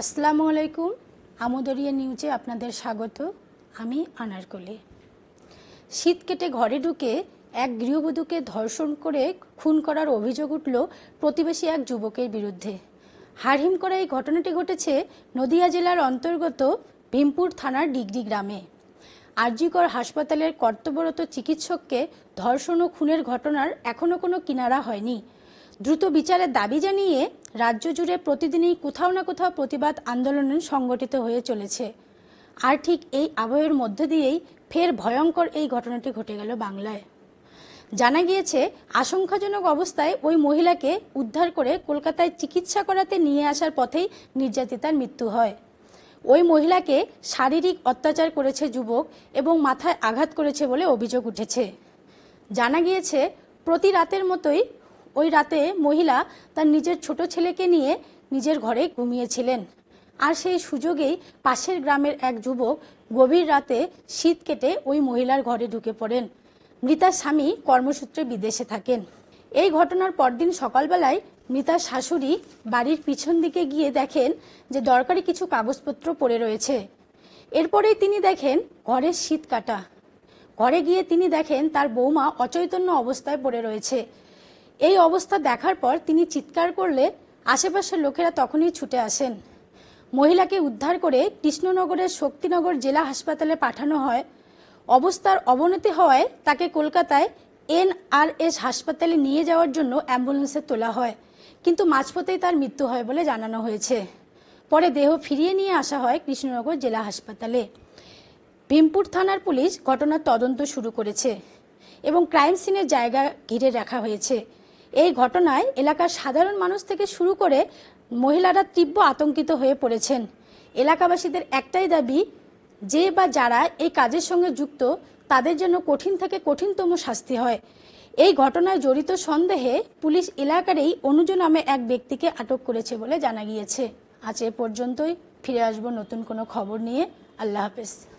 আসসালামু আলাইকুম। আমদরিয়া নিউজে আপনাদের স্বাগত। আমি আনারকলি শীত কেটে ঘরে ঢুকে এক গৃহবধূকে ধর্ষণ করে খুন করার অভিযোগ উঠল প্রতিবেশী এক যুবকের বিরুদ্ধে। হারহিম করা এই ঘটনাটি ঘটেছে নদিয়া জেলার অন্তর্গত ভীমপুর থানার ডিগ্রি গ্রামে। আরজিকর হাসপাতালের কর্তব্যরত চিকিৎসককে ধর্ষণ ও খুনের ঘটনার এখনও কোনো কিনারা হয়নি। দ্রুত বিচারের দাবি জানিয়ে রাজ্য জুড়ে প্রতিদিনই কোথাও না কোথাও প্রতিবাদ আন্দোলন সংগঠিত হয়ে চলেছে। আর ঠিক এই আবহের মধ্য দিয়েই ফের ভয়ঙ্কর এই ঘটনাটি ঘটে গেল বাংলায়। জানা গিয়েছে, আশঙ্কাজনক অবস্থায় ওই মহিলাকে উদ্ধার করে কলকাতায় চিকিৎসা করাতে নিয়ে আসার পথেই নির্যাতিতার মৃত্যু হয়। ওই মহিলাকে শারীরিক অত্যাচার করেছে যুবক এবং মাথায় আঘাত করেছে বলে অভিযোগ উঠেছে। জানা গিয়েছে, প্রতি রাতের মতোই ওই রাতে মহিলা তার নিজের ছোট ছেলেকে নিয়ে নিজের ঘরে ঘুমিয়েছিলেন। আর সেই সুযোগেই পাশের গ্রামের এক যুবক গভীর রাতে শীত কেটে ওই মহিলার ঘরে ঢুকে পড়েন। মৃতার স্বামী কর্মসূত্রে বিদেশে থাকেন। এই ঘটনার পরদিন সকালবেলায় মৃতার শাশুড়ি বাড়ির পিছন দিকে গিয়ে দেখেন যে দরকারি কিছু কাগজপত্র পড়ে রয়েছে। এরপরেই তিনি দেখেন ঘরের শীত কাটা। ঘরে গিয়ে তিনি দেখেন তার বৌমা অচৈতন্য অবস্থায় পড়ে রয়েছে। এই অবস্থা দেখার পর তিনি চিৎকার করলে আশেপাশের লোকেরা তখনই ছুটে আসেন। মহিলাকে উদ্ধার করে কৃষ্ণনগরের শক্তিনগর জেলা হাসপাতালে পাঠানো হয়। অবস্থার অবনতি হওয়ায় তাকে কলকাতায় এনআরএস হাসপাতালে নিয়ে যাওয়ার জন্য অ্যাম্বুলেন্সে তোলা হয়। কিন্তু মাঝপথেই তার মৃত্যু হয় বলে জানানো হয়েছে। পরে দেহ ফিরিয়ে নিয়ে আসা হয় কৃষ্ণনগর জেলা হাসপাতালে। ভীমপুর থানার পুলিশ ঘটনার তদন্ত শুরু করেছে এবং ক্রাইম সিনের জায়গা ঘিরে রাখা হয়েছে। এই ঘটনায় এলাকার সাধারণ মানুষ থেকে শুরু করে মহিলারা তীব্র আতঙ্কিত হয়ে পড়েছেন। এলাকাবাসীদের একটাই দাবি, যে বা যারা এই কাজের সঙ্গে যুক্ত, তাদের জন্য কঠিন থেকে কঠিনতম শাস্তি হয়। এই ঘটনায় জড়িত সন্দেহে পুলিশ এলাকারই অনুজ নামে এক ব্যক্তিকে আটক করেছে বলে জানা গিয়েছে। আজ এ পর্যন্তই, ফিরে আসব নতুন কোনো খবর নিয়ে। আল্লাহ হাফেজ।